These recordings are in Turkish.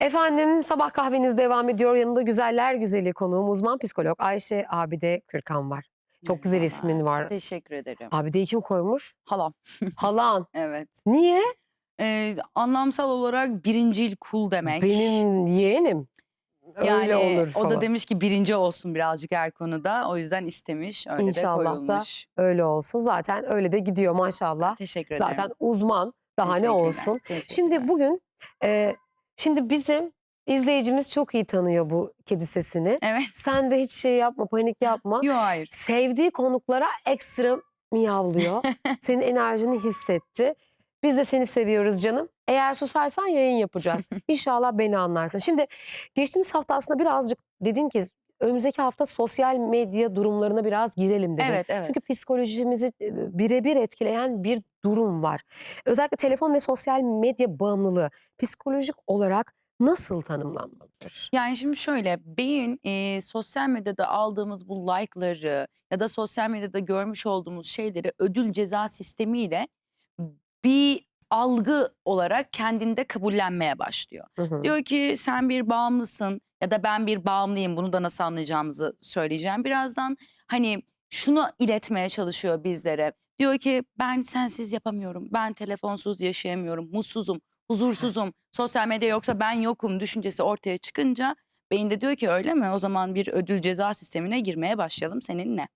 Efendim sabah kahveniz devam ediyor. Yanında güzeller güzeli konuğum uzman psikolog Ayşe Abide Kırkan var. Çok güzel ismin var. Teşekkür ederim. Abide'yi kim koymuş? Halam. Halan. Evet. Niye? Ee, anlamsal olarak birincil kul demek. Benim yeğenim. Öyle yani olur o falan. da demiş ki birinci olsun birazcık her konuda. O yüzden istemiş. Öyle İnşallah de da koyulmuş. Öyle olsun. Zaten öyle de gidiyor maşallah. Teşekkür ederim. Zaten uzman. Daha ne olsun. Şimdi bugün e, şimdi bizim izleyicimiz çok iyi tanıyor bu kedi sesini. Evet. Sen de hiç şey yapma, panik yapma. Yok hayır. sevdiği konuklara ekstra miyavlıyor. Senin enerjini hissetti. Biz de seni seviyoruz canım. Eğer susarsan yayın yapacağız. İnşallah beni anlarsın. Şimdi geçtiğimiz hafta aslında birazcık dedin ki önümüzdeki hafta sosyal medya durumlarına biraz girelim dedin. Evet evet. Çünkü psikolojimizi e, birebir etkileyen bir durum var. Özellikle telefon ve sosyal medya bağımlılığı psikolojik olarak nasıl tanımlanmalıdır? Yani şimdi şöyle beyin e, sosyal medyada aldığımız bu like'ları ya da sosyal medyada görmüş olduğumuz şeyleri ödül ceza sistemiyle bir algı olarak kendinde kabullenmeye başlıyor. Hı hı. Diyor ki sen bir bağımlısın ya da ben bir bağımlıyım bunu da nasıl anlayacağımızı söyleyeceğim. Birazdan hani şunu iletmeye çalışıyor bizlere. Diyor ki ben sensiz yapamıyorum. Ben telefonsuz yaşayamıyorum. Mutsuzum, huzursuzum. Sosyal medya yoksa ben yokum düşüncesi ortaya çıkınca beyinde diyor ki öyle mi? O zaman bir ödül ceza sistemine girmeye başlayalım seninle.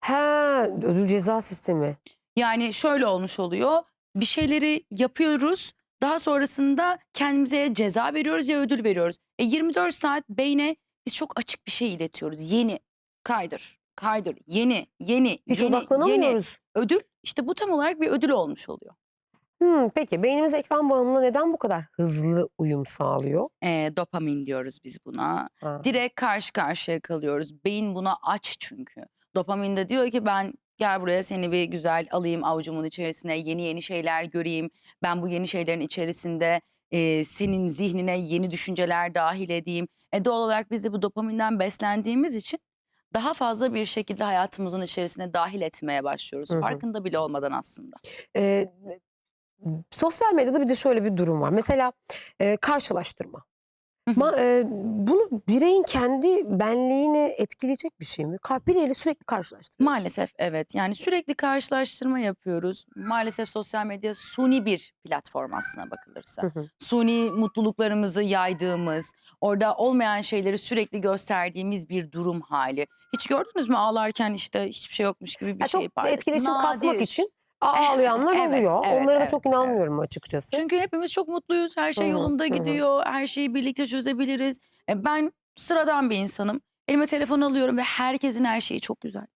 Ha, ödül ceza sistemi. Yani şöyle olmuş oluyor. Bir şeyleri yapıyoruz. Daha sonrasında kendimize ceza veriyoruz ya ödül veriyoruz. E 24 saat beyne biz çok açık bir şey iletiyoruz. Yeni, kaydır, kaydır, yeni, yeni, Hiç yeni, yeni. odaklanamıyoruz. Ödül işte bu tam olarak bir ödül olmuş oluyor. Hmm, peki beynimiz ekran bağımlılığına neden bu kadar hızlı uyum sağlıyor? E, dopamin diyoruz biz buna. Ha. Direkt karşı karşıya kalıyoruz. Beyin buna aç çünkü. Dopamin de diyor ki ben gel buraya seni bir güzel alayım avucumun içerisine yeni yeni şeyler göreyim. Ben bu yeni şeylerin içerisinde e, senin zihnine yeni düşünceler dahil edeyim. E doğal olarak biz de bu dopaminden beslendiğimiz için daha fazla bir şekilde hayatımızın içerisine dahil etmeye başlıyoruz. Hı hı. Farkında bile olmadan aslında. Ee, sosyal medyada bir de şöyle bir durum var. Mesela e, karşılaştırma. Hı hı. Ma- e, bunu bireyin kendi benliğini etkileyecek bir şey mi? Biriyle sürekli karşılaştırma. Maalesef evet. Yani sürekli karşılaştırma yapıyoruz. Maalesef sosyal medya suni bir platform aslına bakılırsa. Hı hı. Suni mutluluklarımızı yaydığımız, orada olmayan şeyleri sürekli gösterdiğimiz bir durum hali. Hiç gördünüz mü ağlarken işte hiçbir şey yokmuş gibi bir Ya şey çok paylaşıyor. etkileşim kasmak Nadir. için ağlayanlar Evet, oluyor. evet, Onlara da evet, çok evet. inanmıyorum açıkçası. Çünkü hepimiz çok mutluyuz. Her şey Hı hı, yolunda hı hı. gidiyor. Her şeyi birlikte çözebiliriz. E, ben sıradan bir insanım. Elime telefon alıyorum ve herkesin her şeyi çok güzel.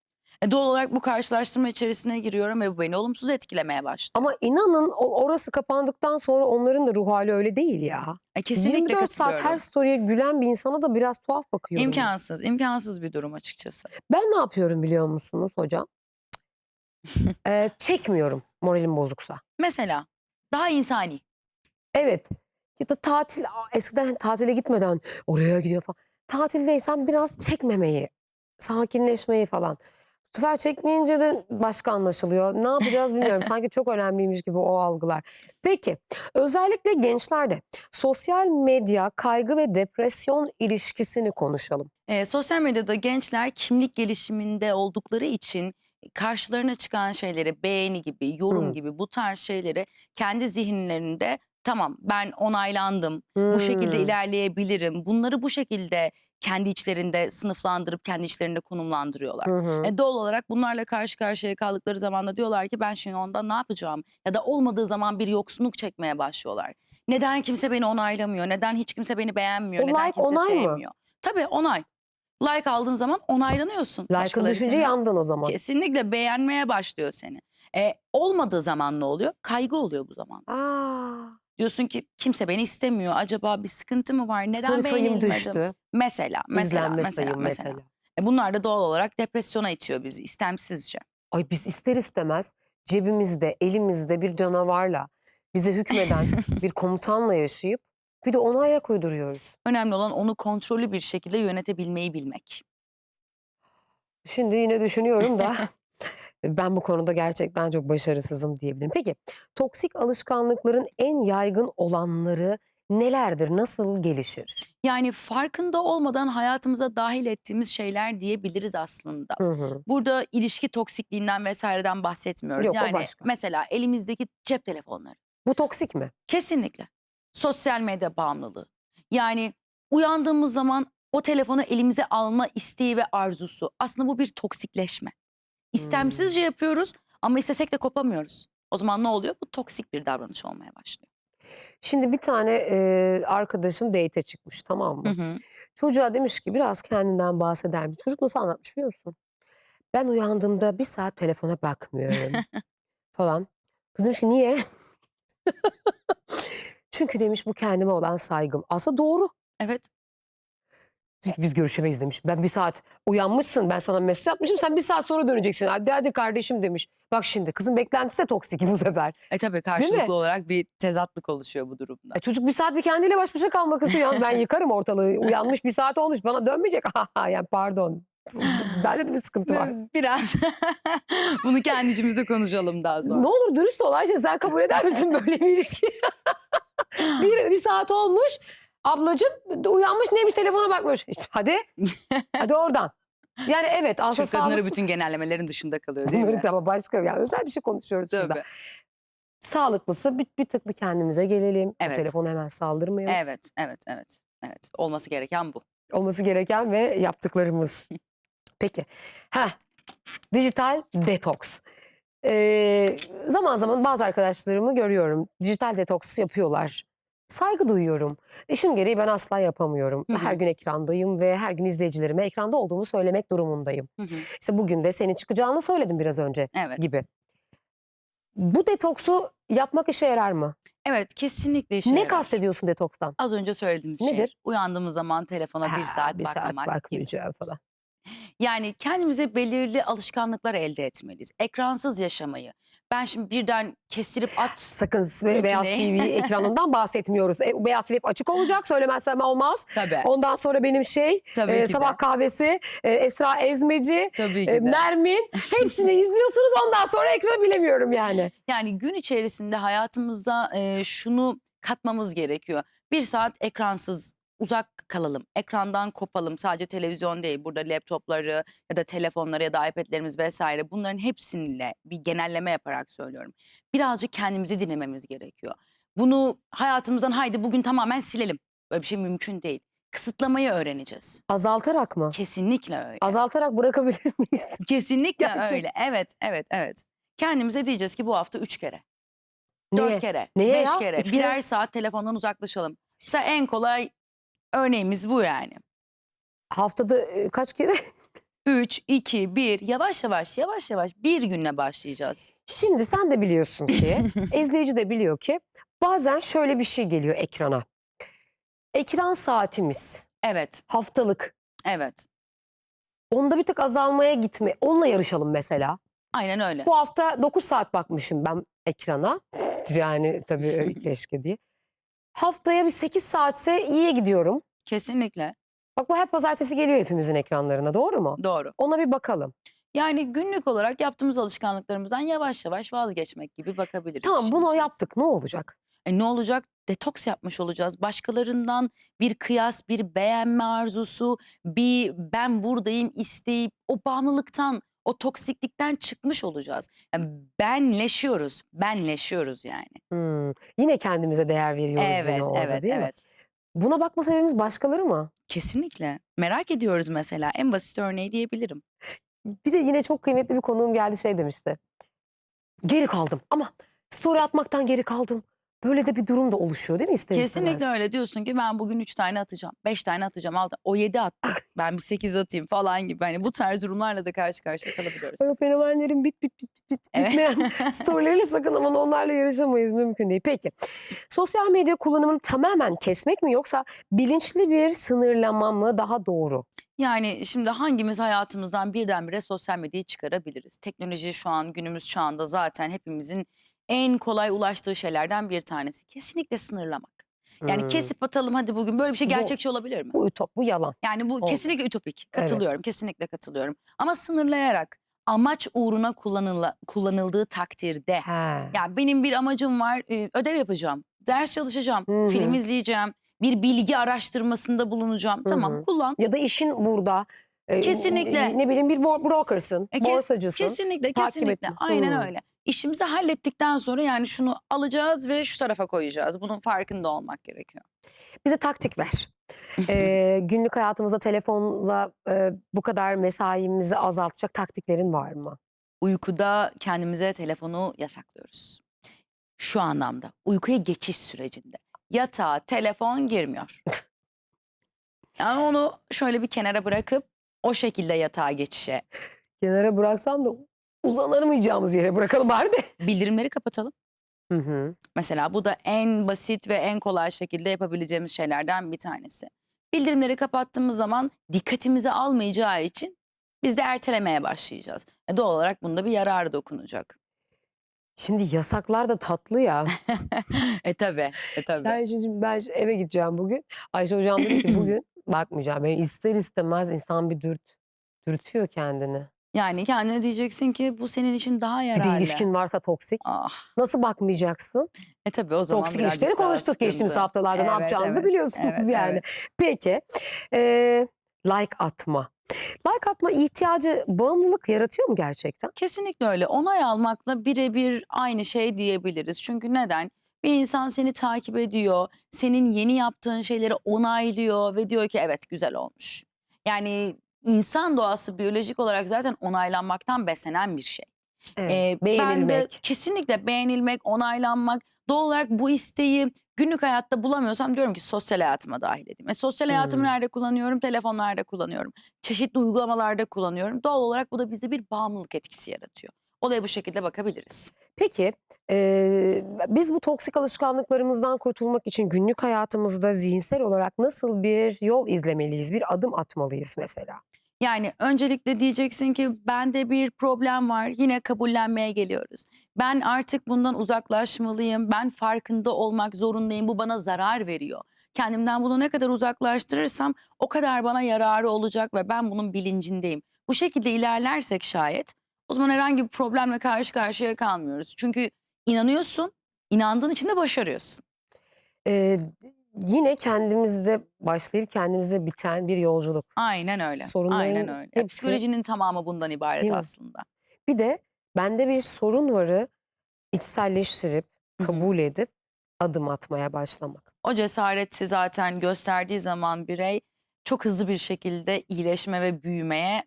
E, doğal olarak bu karşılaştırma içerisine giriyorum ve bu beni olumsuz etkilemeye başlıyor. Ama inanın orası kapandıktan sonra onların da ruh hali öyle değil ya. E, kesinlikle 24 saat her story'e gülen bir insana da biraz tuhaf bakıyorum. İmkansız, imkansız bir durum açıkçası. Ben ne yapıyorum biliyor musunuz hocam? Ee, çekmiyorum moralim bozuksa. Mesela daha insani. Evet. Ya da tatil eskiden tatile gitmeden oraya gidiyor falan. Tatildeysen biraz çekmemeyi, sakinleşmeyi falan. Bu sefer çekmeyince de başka anlaşılıyor. Ne yapacağız bilmiyorum. Sanki çok önemliymiş gibi o algılar. Peki özellikle gençlerde sosyal medya kaygı ve depresyon ilişkisini konuşalım. E, sosyal medyada gençler kimlik gelişiminde oldukları için karşılarına çıkan şeyleri beğeni gibi, yorum Hı. gibi bu tarz şeyleri kendi zihinlerinde tamam ben onaylandım, bu şekilde ilerleyebilirim. Bunları bu şekilde kendi içlerinde sınıflandırıp kendi içlerinde konumlandırıyorlar. Hı hı. E, doğal olarak bunlarla karşı karşıya kaldıkları zaman da diyorlar ki ben şimdi ondan ne yapacağım? Ya da olmadığı zaman bir yoksunluk çekmeye başlıyorlar. Neden kimse beni onaylamıyor? Neden hiç kimse beni beğenmiyor? O Neden like kimse onay mı? sevmiyor? Tabii onay. Like aldığın zaman onaylanıyorsun. Başkaları düşünce seni yandın o zaman. Kesinlikle beğenmeye başlıyor seni. E, olmadığı zaman ne oluyor? Kaygı oluyor bu zaman. Aa, Diyorsun ki kimse beni istemiyor. Acaba bir sıkıntı mı var? Neden story sayım beğenilmedim? düştü. Mesela, mesela, İzlenme mesela, sayım mesela. mesela. E, bunlar da doğal olarak depresyona itiyor bizi istemsizce. Ay biz ister istemez cebimizde, elimizde bir canavarla, bize hükmeden bir komutanla yaşayıp bir de ona ayak uyduruyoruz. Önemli olan onu kontrollü bir şekilde yönetebilmeyi bilmek. Şimdi yine düşünüyorum da ben bu konuda gerçekten çok başarısızım diyebilirim. Peki toksik alışkanlıkların en yaygın olanları nelerdir? Nasıl gelişir? Yani farkında olmadan hayatımıza dahil ettiğimiz şeyler diyebiliriz aslında. Hı hı. Burada ilişki toksikliğinden vesaireden bahsetmiyoruz. Yok, o yani başka. mesela elimizdeki cep telefonları. Bu toksik mi? Kesinlikle. Sosyal medya bağımlılığı. Yani uyandığımız zaman o telefonu elimize alma isteği ve arzusu. Aslında bu bir toksikleşme. İstemsizce yapıyoruz ama istesek de kopamıyoruz. O zaman ne oluyor? Bu toksik bir davranış olmaya başlıyor. Şimdi bir tane e, arkadaşım date'e çıkmış tamam mı? Hı hı. Çocuğa demiş ki biraz kendinden bahseder misin? Çocuk nasıl anlatmış biliyor musun? Ben uyandığımda bir saat telefona bakmıyorum falan. Kız demiş ki niye? Çünkü demiş bu kendime olan saygım. Aslında doğru. Evet. Çünkü biz görüşemeyiz demiş. Ben bir saat uyanmışsın ben sana mesaj atmışım sen bir saat sonra döneceksin. Hadi hadi kardeşim demiş. Bak şimdi kızın beklentisi de toksik bu sefer. E tabii mi? karşılıklı olarak bir tezatlık oluşuyor bu durumda. E çocuk bir saat bir kendiyle baş başa kalmak istiyor. Yalnız ben yıkarım ortalığı. Uyanmış bir saat olmuş bana dönmeyecek. yani pardon. Bende de bir sıkıntı var. Biraz bunu kendi içimizde konuşalım daha sonra. Ne olur dürüst ol Ayşe sen kabul eder misin böyle bir ilişki? bir, bir saat olmuş. Ablacım uyanmış neymiş telefona bakmış. Hadi. Hadi oradan. Yani evet aslında Çünkü kadınları sağlıklı. bütün genellemelerin dışında kalıyor değil mi? Ama başka yani özel bir şey konuşuyoruz şurada. Tabii. Sağlıklısı bir, bir tık bir kendimize gelelim. Evet. telefona hemen saldırmayalım. Evet, evet, evet. Evet. Olması gereken bu. olması gereken ve yaptıklarımız. Peki. Heh, dijital detoks. Ee, zaman zaman bazı arkadaşlarımı görüyorum. Dijital detoks yapıyorlar. Saygı duyuyorum. İşim gereği ben asla yapamıyorum. Hı hı. Her gün ekrandayım ve her gün izleyicilerime ekranda olduğumu söylemek durumundayım. Hı hı. İşte bugün de senin çıkacağını söyledim biraz önce Evet. gibi. Bu detoksu yapmak işe yarar mı? Evet, kesinlikle işe ne yarar. kastediyorsun detokstan? Az önce söylediğimiz şey. Nedir? Uyandığımız zaman telefona bir Ha, saat bir saat bakmamak gibi. bakmayacağım falan. Yani kendimize belirli alışkanlıklar elde etmeliyiz. Ekransız yaşamayı. Ben şimdi birden kestirip at Sakın Be- Beyaz. TV ekranından bahsetmiyoruz. E, Beyaz TV hep açık olacak. Söylemezsem olmaz. tabii. Ondan sonra benim şey tabii e, ki sabah de. kahvesi, e, Esra Ezmeci, Tabii ki e, de. Nermin hepsini izliyorsunuz. Ondan sonra ekranı bilemiyorum yani. Yani gün içerisinde hayatımızda e, şunu katmamız gerekiyor. Bir saat ekransız uzak kalalım. Ekrandan kopalım. Sadece televizyon değil. Burada laptopları ya da telefonları ya da iPad'lerimiz vesaire bunların hepsiyle bir genelleme yaparak söylüyorum. Birazcık kendimizi dinlememiz gerekiyor. Bunu hayatımızdan haydi bugün tamamen silelim. Böyle bir şey mümkün değil. Kısıtlamayı öğreneceğiz. Azaltarak mı? Kesinlikle öyle. Azaltarak bırakabilir miyiz? Kesinlikle Gerçek. öyle. Evet, evet, evet. Kendimize diyeceğiz ki bu hafta üç kere. Neye? Dört kere, Neye beş ya? kere, Üç kere? birer saat telefondan uzaklaşalım. İşte en kolay örneğimiz bu yani. Haftada e, kaç kere? Üç, iki, bir, yavaş yavaş, yavaş yavaş bir günle başlayacağız. Şimdi sen de biliyorsun ki, izleyici de biliyor ki bazen şöyle bir şey geliyor ekrana. Ekran saatimiz Evet, haftalık. evet. Onda bir tık azalmaya gitme. Onunla yarışalım mesela. Aynen öyle. Bu hafta 9 saat bakmışım ben ekrana. Yani tabii öyle keşke diye. Haftaya bir 8 saatse iyiye gidiyorum. Kesinlikle. Bak bu her pazartesi geliyor hepimizin ekranlarına doğru mu? Doğru. Ona bir bakalım. Yani günlük olarak yaptığımız alışkanlıklarımızdan yavaş yavaş vazgeçmek gibi bakabiliriz. Tamam bunu yaptık ne olacak? E ne olacak? Detoks yapmış olacağız. Başkalarından bir kıyas, bir beğenme arzusu, bir ben buradayım isteyip o bağımlılıktan, o toksiklikten çıkmış olacağız. Yani benleşiyoruz, benleşiyoruz yani. Hmm, Yine kendimize değer veriyoruz Evet, yine orada evet, değil mi? evet. Buna bakma sebebimiz başkaları mı? Kesinlikle. Merak ediyoruz mesela. En basit örneği diyebilirim. Bir de yine çok kıymetli bir konuğum geldi şey demişti. Geri kaldım ama story atmaktan geri kaldım. Böyle de bir durum da oluşuyor değil mi ister Kesinlikle istemez? öyle diyorsun ki ben bugün üç tane atacağım, beş tane atacağım. Altı. O yedi attı. ben bir sekiz atayım falan gibi. Hani bu tarz durumlarla da karşı karşıya kalabiliyoruz. O fenomenlerin bit bit bit bit, bit Evet. bitmeyen storyleriyle sakın ama onlarla yarışamayız mümkün değil. Peki sosyal medya kullanımını tamamen kesmek mi yoksa bilinçli bir sınırlama mı daha doğru? Yani şimdi hangimiz hayatımızdan birdenbire sosyal medyayı çıkarabiliriz? Teknoloji şu an günümüz çağında zaten hepimizin en kolay ulaştığı şeylerden bir tanesi. Kesinlikle sınırlamak. Yani Hmm, kesip atalım hadi bugün böyle bir şey Bu- gerçekçi olabilir mi? Bu ütop bu yalan. Yani bu Olmaz. kesinlikle ütopik. Katılıyorum. Kesinlikle katılıyorum. Ama sınırlayarak amaç uğruna kullanıla, kullanıldığı takdirde He. ya benim bir amacım var e, ödev yapacağım. ders çalışacağım, Hı hı. film izleyeceğim, bir bilgi araştırmasında bulunacağım. Hı Tamam hı. kullan. Ya da işin burada. e, Kesinlikle. Ne bileyim bir bro- brokersın, E, ke- borsacısın. Kesinlikle takip kesinlikle etme. aynen öyle. İşimizi hallettikten sonra yani şunu alacağız ve şu tarafa koyacağız. Bunun farkında olmak gerekiyor. Bize taktik ver. Ee, günlük hayatımızda telefonla e, bu kadar mesaimizi azaltacak taktiklerin var mı? Uykuda kendimize telefonu yasaklıyoruz. Şu anlamda uykuya geçiş sürecinde yatağa telefon girmiyor. Yani onu şöyle bir kenara bırakıp o şekilde yatağa geçişe Kenara bıraksam da uzanamayacağımız yere bırakalım bari de. bildirimleri kapatalım. Hı hı. Mesela bu da en basit ve en kolay şekilde yapabileceğimiz şeylerden bir tanesi. Bildirimleri kapattığımız zaman dikkatimizi almayacağı için biz de ertelemeye başlayacağız. E doğal olarak bunda bir yararı dokunacak. Şimdi yasaklar da tatlı ya. e tabi, e tabi. Sen şimdi ben eve gideceğim bugün. Ayşe hocam dedi ki bugün bakmayacağım. Ben ister istemez insan bir dürt dürtüyor kendini. Yani kendine diyeceksin ki bu senin için daha Bir yararlı. de ilişkin varsa toksik. Ah, Nasıl bakmayacaksın? e tabi o zaman Toksik ilişkileri konuştuk geçtiğimiz haftalarda ne Evet, yapacağınızı evet, biliyorsunuz evet, yani. evet. Peki e, like atma. Like atma ihtiyacı bağımlılık yaratıyor mu gerçekten? Kesinlikle öyle. Onay almakla birebir aynı şey diyebiliriz. Çünkü neden? Bir insan seni takip ediyor, senin yeni yaptığın şeyleri onaylıyor ve diyor ki evet güzel olmuş. Yani insan doğası biyolojik olarak zaten onaylanmaktan beslenen bir şey. Evet. Ee, Ben de Beğenilmek. kesinlikle beğenilmek, onaylanmak. Doğal olarak bu isteği günlük hayatta bulamıyorsam diyorum ki sosyal hayatıma dahil edeyim. E, sosyal hayatımı Hmm. nerede kullanıyorum? Telefonlarda kullanıyorum. Çeşitli uygulamalarda kullanıyorum. Doğal olarak bu da bize bir bağımlılık etkisi yaratıyor. Olaya bu şekilde bakabiliriz. Peki e, biz bu toksik alışkanlıklarımızdan kurtulmak için günlük hayatımızda zihinsel olarak nasıl bir yol izlemeliyiz? Bir adım atmalıyız mesela. Yani öncelikle diyeceksin ki bende bir problem var. Yine kabullenmeye geliyoruz. Ben artık bundan uzaklaşmalıyım. Ben farkında olmak zorundayım. Bu bana zarar veriyor. Kendimden bunu ne kadar uzaklaştırırsam o kadar bana yararı olacak ve ben bunun bilincindeyim. Bu şekilde ilerlersek şayet o zaman herhangi bir problemle karşı karşıya kalmıyoruz. Çünkü inanıyorsun, inandığın için de başarıyorsun. E, yine kendimizde başlayıp kendimizde biten bir yolculuk. Aynen öyle. Sorunların Aynen öyle. Hepsi- Psikolojinin tamamı bundan ibaret Değil mi? aslında. Bir de bende bir sorun varı içselleştirip, Hı hı. kabul edip adım atmaya başlamak. O cesareti zaten gösterdiği zaman birey çok hızlı bir şekilde iyileşme ve büyümeye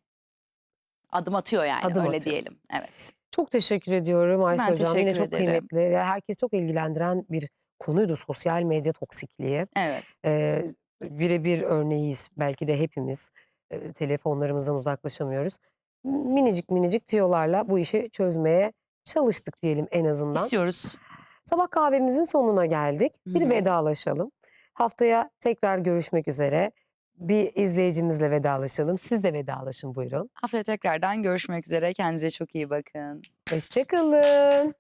adım atıyor yani Adım öyle atıyor. diyelim. Evet. Çok teşekkür ediyorum Ayşe Ben Hocam. Yine çok ederim. kıymetli ve herkes çok ilgilendiren bir konuydu sosyal medya toksikliği. Evet. Ee, birebir örneğiyiz belki de hepimiz. Ee, telefonlarımızdan uzaklaşamıyoruz. Minicik minicik tüyolarla bu işi çözmeye çalıştık diyelim en azından. İstiyoruz. Sabah kahvemizin sonuna geldik. Hı Bir hı. vedalaşalım. Haftaya tekrar görüşmek üzere. Bir izleyicimizle vedalaşalım. Siz de vedalaşın buyurun. Haftaya tekrardan görüşmek üzere. Kendinize çok iyi bakın. Hoşçakalın.